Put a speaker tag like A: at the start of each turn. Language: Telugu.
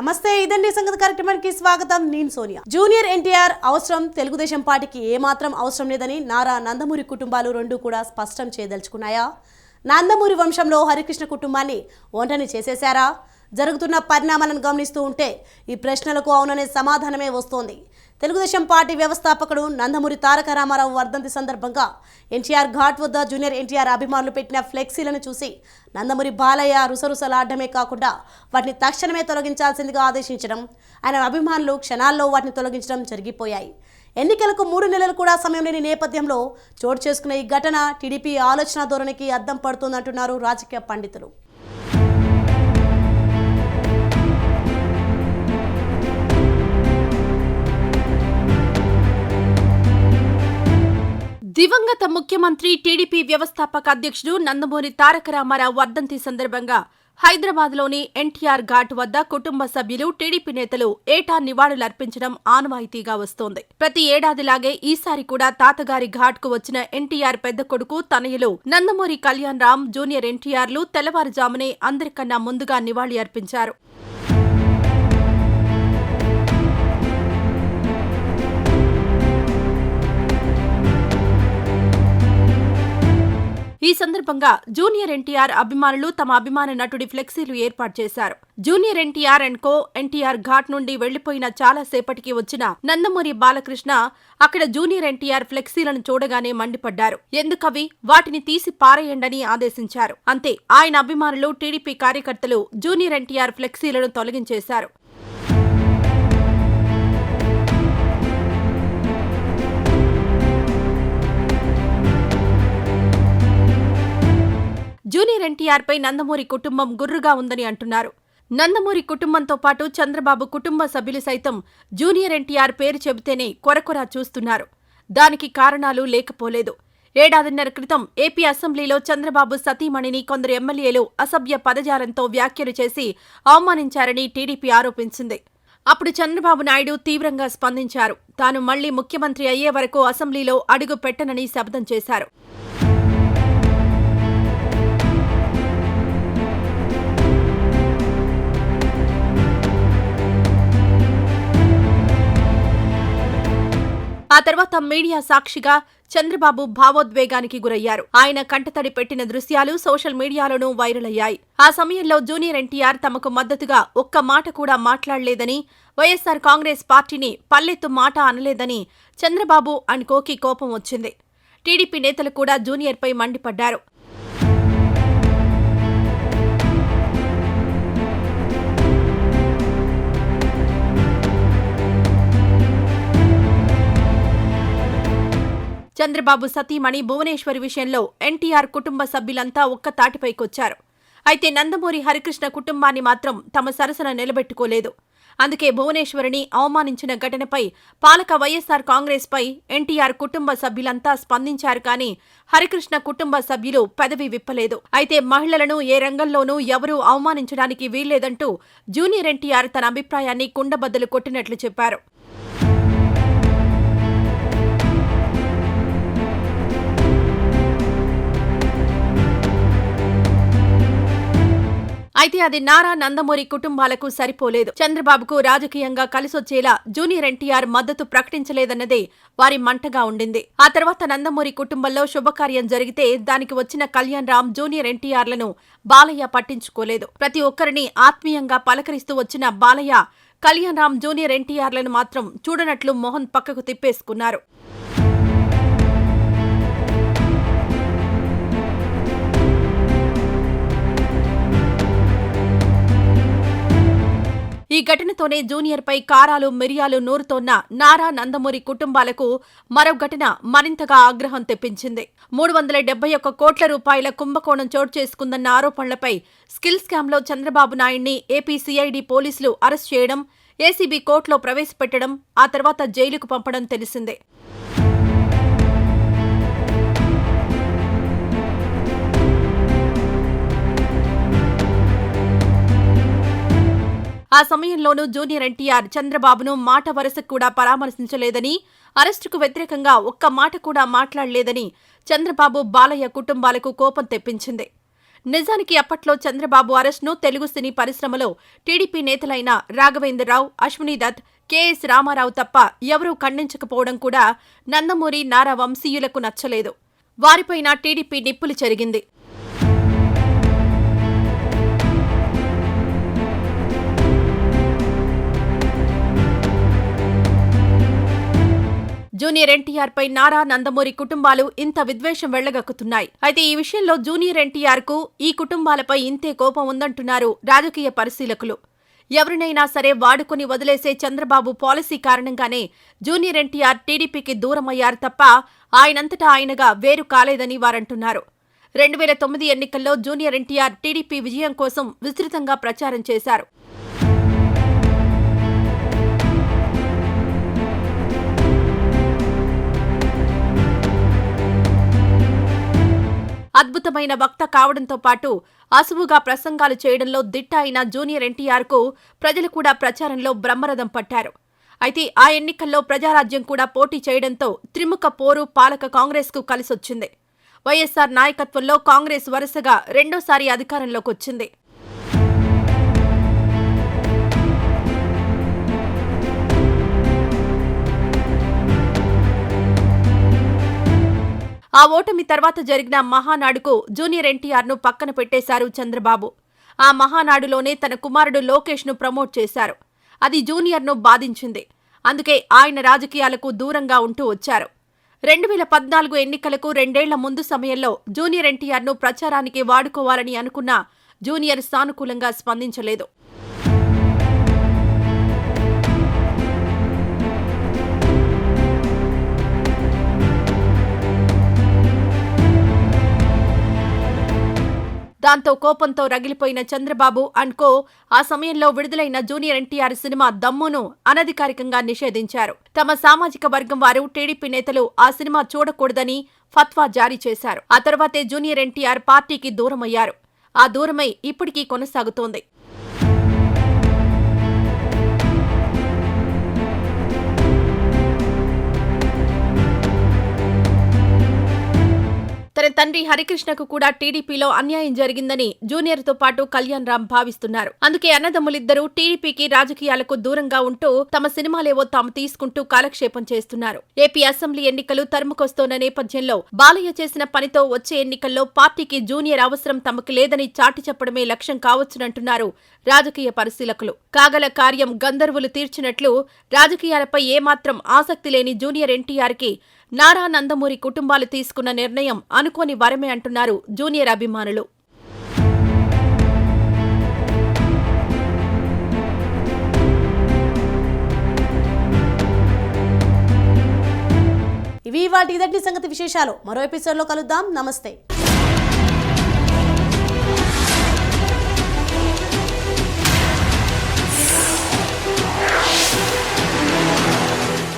A: నమస్తే ఇదండి సంగతి కార్యక్రమానికి స్వాగతం. నేను సోనియా. జూనియర్ ఎన్టీఆర్ అవసరం తెలుగుదేశం పార్టీకి ఏమాత్రం అవసరం లేదని నారా నందమూరి కుటుంబాలు రెండు కూడా స్పష్టం చేయదలుచుకున్నాయా? నందమూరి వంశంలో హరికృష్ణ కుటుంబాన్ని ఒంటని చేసేశారా? జరుగుతున్న పరిణామాలను గమనిస్తూ ఉంటే ఈ ప్రశ్నలకు అవుననే సమాధానమే వస్తోంది. తెలుగుదేశం పార్టీ వ్యవస్థాపకుడు నందమూరి తారక రామారావు వర్ధంతి సందర్భంగా ఎన్టీఆర్ ఘాట్ వద్ద జూనియర్ ఎన్టీఆర్ అభిమానులు పెట్టిన ఫ్లెక్సీలను చూసి నందమూరి బాలయ్య రుసరుసలాడమే కాకుండా వాటిని తక్షణమే తొలగించాల్సిందిగా ఆదేశించడం ఆయన అభిమానులు క్షణాల్లో వాటిని తొలగించడం జరిగిపోయాయి. ఎన్నికలకు మూడు నెలలు కూడా సమయం లేని నేపథ్యంలో చోటు చేసుకున్న ఈ ఘటన టీడీపీ ఆలోచన ధోరణికి అద్దం పడుతుందంటున్నారు రాజకీయ పండితులు.
B: దివంగత ముఖ్యమంత్రి టీడీపీ వ్యవస్థాపక అధ్యక్షుడు నందమూరి తారక రామారావు వర్ధంతి సందర్భంగా హైదరాబాద్లోని ఎన్టీఆర్ ఘాట్ వద్ద కుటుంబ సభ్యులు టీడీపీ నేతలు ఏటా నివాళులర్పించడం ఆనవాయితీగా వస్తోంది. ప్రతి ఏడాదిలాగే ఈసారి కూడా తాతగారి ఘాట్కు వచ్చిన ఎన్టీఆర్ పెద్ద కొడుకు తనయులు నందమూరి కళ్యాణ్ రామ్ జూనియర్ ఎన్టీఆర్లు తెల్లవారుజామునే అందరికన్నా ముందుగా నివాళి అర్పించారు ఈ సందర్భంగా జూనియర్ ఎన్టీఆర్ అభిమానులు తమ అభిమాన నటుడి ఫ్లెక్సీలు ఏర్పాటు చేశారు. Junior NTR and co NTR Ghat నుండి వెళ్ళిపోయిన చాలా సేపటికి వచ్చిన నందమూరి బాలకృష్ణ అక్కడ జూనియర్ ఎన్టీఆర్ ఫ్లెక్సీలను చూడగానే మండిపడ్డారు. ఎందుకవి? వాటిని తీసి పారేయండని ఆదేశించారు. అంతే ఆయన అభిమానులు టీడీపీ కార్యకర్తలు జూనియర్ ఎన్టీఆర్ ఫ్లెక్సీలను తొలగించేశారు. జూనియర్ ఎన్టీఆర్ పై నందమూరి కుటుంబం గుర్రుగా ఉందని అంటున్నారు. నందమూరి కుటుంబంతో పాటు చంద్రబాబు కుటుంబ సభ్యులు సైతం జూనియర్ ఎన్టీఆర్ పేరు చెబితేనే కొరకొరా చూస్తున్నారు. దానికి కారణాలు లేకపోలేదు. ఏడాదిన్నర క్రితం ఏపీ అసెంబ్లీలో చంద్రబాబు సతీమణిని కొందరు ఎమ్మెల్యేలు అసభ్య పదజాలంతో వ్యాఖ్యలు చేసి అవమానించారని టీడీపీ ఆరోపించింది. అప్పుడు చంద్రబాబు నాయుడు తీవ్రంగా స్పందించారు. తాను మళ్ళీ ముఖ్యమంత్రి అయ్యే వరకు అసెంబ్లీలో అడుగు పెట్టనని శబ్దం చేశారు. మీడియా సాక్షిగా చంద్రబాబు భావోద్వేగానికి గురయ్యారు. ఆయన కంటతడి పెట్టిన దృశ్యాలు సోషల్ మీడియాలోనూ వైరల్ అయ్యాయి. ఆ సమయంలో జూనియర్ ఎన్టీఆర్ తమకు మద్దతుగా ఒక్క మాట కూడా మాట్లాడలేదని వైఎస్సార్ కాంగ్రెస్ పార్టీని పల్లెత్తు మాట అనలేదని చంద్రబాబు అండ్ కోకి కోపం వచ్చింది. టీడీపీ నేతలు కూడా జూనియర్పై మండిపడ్డారు. చంద్రబాబు సతీమణి భువనేశ్వరి విషయంలో ఎన్టీఆర్ కుటుంబ సభ్యులంతా ఒక్క తాటిపైకొచ్చారు. అయితే నందమూరి హరికృష్ణ కుటుంబాన్ని మాత్రం తమ సరసన నిలబెట్టుకోలేదు. అందుకే భువనేశ్వరిని అవమానించిన ఘటనపై పాలక వైఎస్సార్ కాంగ్రెస్పై ఎన్టీఆర్ కుటుంబ సభ్యులంతా స్పందించారు కానీ హరికృష్ణ కుటుంబ సభ్యులు పెదవి విప్పలేదు. అయితే మహిళలను ఏ రంగంలోనూ ఎవరూ అవమానించడానికి వీల్లేదంటూ జూనియర్ ఎన్టీఆర్ తన అభిప్రాయాన్ని కుండబద్దలు కొట్టినట్లు చెప్పారు. అయితే అది నారా నందమూరి కుటుంబాలకు సరిపోలేదు. చంద్రబాబుకు రాజకీయంగా కలిసొచ్చేలా జూనియర్ ఎన్టీఆర్ మద్దతు ప్రకటించలేదన్నదే వారి మంటగా ఉండింది. ఆ తర్వాత నందమూరి కుటుంబంలో శుభకార్యం జరిగితే దానికి వచ్చిన కళ్యాణ్ రామ్ జూనియర్ ఎన్టీఆర్లను బాలయ్య పట్టించుకోలేదు. ప్రతి ఒక్కరిని ఆత్మీయంగా పలకరిస్తూ వచ్చిన బాలయ్య కళ్యాణ్ రామ్ జూనియర్ ఎన్టీఆర్లను మాత్రం చూడనట్లు మోహన్ పక్కకు తిప్పేసుకున్నారు. ఈ ఘటనతోనే జూనియర్పై కారాలు మిరియాలు నూరుతోన్న నారా నందమూరి కుటుంబాలకు మరో ఘటన మరింతగా ఆగ్రహం తెప్పించింది. మూడు వందల డెబ్బై ఒక్క కోట్ల రూపాయల కుంభకోణం చోటు చేసుకుందన్న ఆరోపణలపై స్కిల్ స్కామ్లో చంద్రబాబు నాయుడిని ఏపీ సిఐడి పోలీసులు అరెస్ట్ చేయడం ఏసీబీ కోర్టులో ప్రవేశపెట్టడం ఆ తర్వాత జైలుకు పంపడం తెలిసిందే. ఆ సమయంలోనూ జూనియర్ ఎన్టీఆర్ చంద్రబాబును మాట వరుసకు కూడా పరామర్శించలేదని అరెస్టుకు వ్యతిరేకంగా ఒక్క మాట కూడా మాట్లాడలేదని చంద్రబాబు బాలయ్య కుటుంబాలకు కోపం తెప్పించింది. నిజానికి అప్పట్లో చంద్రబాబు అరెస్ట్ను తెలుగు సినీ పరిశ్రమలో టీడీపీ నేతలైన రాఘవేంద్రరావు అశ్వనీదత్ కెఎస్ రామారావు తప్ప ఎవరూ ఖండించకపోవడం కూడా నందమూరి నారా వంశీయులకు నచ్చలేదు. వారిపైన టీడీపీ నిప్పులు చెరిగింది. జూనియర్ ఎన్టీఆర్ పై నారా నందమూరి కుటుంబాలు ఇంత విద్వేషం వెళ్ళగక్కుతున్నాయి. అయితే ఈ విషయంలో జూనియర్ ఎన్టీఆర్కు ఈ కుటుంబాలపై ఇంతే కోపం ఉందంటున్నారు రాజకీయ పరిశీలకులు. ఎవరినైనా సరే వాడుకుని వదిలేసే చంద్రబాబు పాలసీ కారణంగానే జూనియర్ ఎన్టీఆర్ టీడీపీకి దూరమయ్యారు తప్ప ఆయనంతటా ఆయనగా వేరు కాలేదని వారంటున్నారు. రెండు వేల తొమ్మిది ఎన్నికల్లో జూనియర్ ఎన్టీఆర్ టీడీపీ విజయం కోసం విస్తృతంగా ప్రచారం చేశారు. అద్భుతమైన వక్త కావడంతో పాటు అసువుగా ప్రసంగాలు చేయడంలో దిట్ట అయిన జూనియర్ ఎన్టీఆర్కు ప్రజలు కూడా ప్రచారంలో బ్రహ్మరథం పట్టారు. అయితే ఆ ఎన్నికల్లో ప్రజారాజ్యం కూడా పోటీ చేయడంతో త్రిముఖ పోరు పాలక కాంగ్రెస్కు కలిసొచ్చింది. వైఎస్సార్ నాయకత్వంలో కాంగ్రెస్ వరుసగా రెండోసారి అధికారంలోకి వచ్చింది ఆ ఓటమి తర్వాత జరిగిన మహానాడుకు జూనియర్ ఎన్టీఆర్ను పక్కన పెట్టేశారు చంద్రబాబు. ఆ మహానాడులోనే తన కుమారుడు లోకేష్ను ప్రమోట్ చేశారు. అది జూనియర్ను బాధించింది. అందుకే ఆయన రాజకీయాలకు దూరంగా ఉంటూ వచ్చారు. రెండు వేల పద్నాలుగు ఎన్నికలకు రెండేళ్ళ ముందు సమయంలో జూనియర్ ఎన్టీఆర్ను ప్రచారానికి వాడుకోవాలని అనుకున్న జూనియర్ సానుకూలంగా స్పందించలేదు. దాంతో కోపంతో రగిలిపోయిన చంద్రబాబు అండ్ కో ఆ సమయంలో విడుదలైన జూనియర్ ఎన్టీఆర్ సినిమా దమ్మును అనధికారికంగా నిషేధించారు. తమ సామాజిక వర్గం వారు టీడీపీ నేతలు ఆ సినిమా చూడకూడదని ఫత్వా జారీ చేశారు. ఆ తర్వాతే జూనియర్ ఎన్టీఆర్ పార్టీకి దూరమయ్యారు. ఆ దూరమై ఇప్పటికీ కొనసాగుతోంది. తండ్రి హరికృష్ణకు కూడా టీడీపీలో అన్యాయం జరిగిందని జూనియర్తో పాటు కళ్యాణ్ రామ్ భావిస్తున్నారు. అందుకే అన్నదమ్ములిద్దరూ టీడీపీకి రాజకీయాలకు దూరంగా ఉంటూ తమ సినిమాలేవో తాము తీసుకుంటూ కాలక్షేపం చేస్తున్నారు. ఏపీ అసెంబ్లీ ఎన్నికలు తరుముకొస్తోన్న నేపథ్యంలో బాలయ్య చేసిన పనితో వచ్చే ఎన్నికల్లో పార్టీకి జూనియర్ అవసరం తమకు లేదని చాటి చెప్పడమే లక్ష్యం కావచ్చునంటున్నారు రాజకీయ పరిశీలకులు. కాగల కార్యం గంధర్వులు తీర్చినట్లు రాజకీయాలపై ఏమాత్రం ఆసక్తి లేని జూనియర్ ఎన్టీఆర్కి నారా నందమూరి కుటుంబాలు తీసుకున్న నిర్ణయం అనుకోని వరమే అంటున్నారు జూనియర్ అభిమానులు.
A: ఇవి వాటి ఇదటి సంగతి విశేషాలు. మరో ఎపిసోడ్లో కలుద్దాం. నమస్తే.